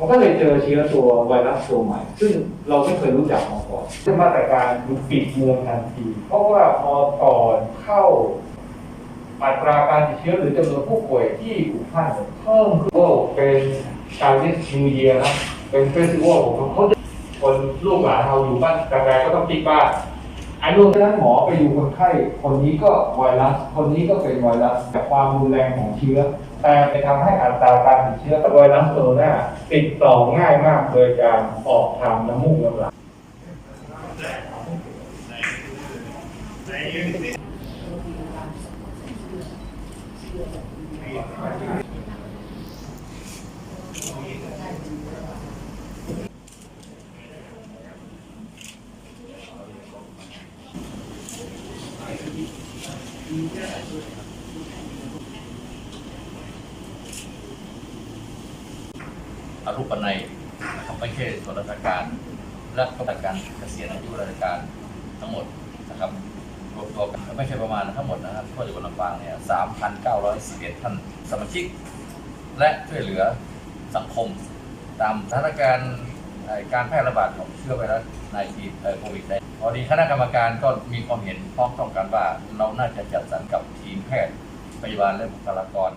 มันก็เลยเจอเชื้อตัวไวรัสตัวใหม่ ซึ่งเราไม่เคยรู้จักมาก่อนซึ่งมาตรการคือปิดเมืองทันที เพราะว่าพอก่อนเข้าอัตราการติดเชื้อหรือจำนวนผู้ป่วยที่อู่ฮั่นเพิ่มขึ้นเป็นการเล่นนิวเยียนะเป็นเฟสติวัลของเขาคนลูกหลานเราอยู่บ้านแต่แรกก็ต้องปิดบ้าน อ้รวมทั้งหมอไปดูคนไข้ คนนี้ก็ไวรัส คนนี้ก็เป็นไวรัสแต่ความรุนแรงของเชื้อ แต่ไปทำให้อัตราการติดเชื้อไวรัสตัวหน้าติดต่อง่ายมากโดยการออกทางน้ำมูกน้ำลาย อรูปนัยนะครับไม่ใช่ส่วนราชการและก็ราชการเกษียณอายุราชการทั้งหมดนะครับรวมตัวกันไม่ใช่ประมาณทั้งหมดนะครับที่จังหวัดลำปางเนี่ย3,911ท่านสมาชิก และช่วยเหลือสังคม ตามสถานการณ์การแพร่ระบาดของเชื้อไวรัสในทีโควิดได้ พอดีคณะกรรมการก็มีความเห็นพร้อมต้องกันว่า เราน่าจะจัดสรรกับทีมแพทย์พยาบาลและบุคลากร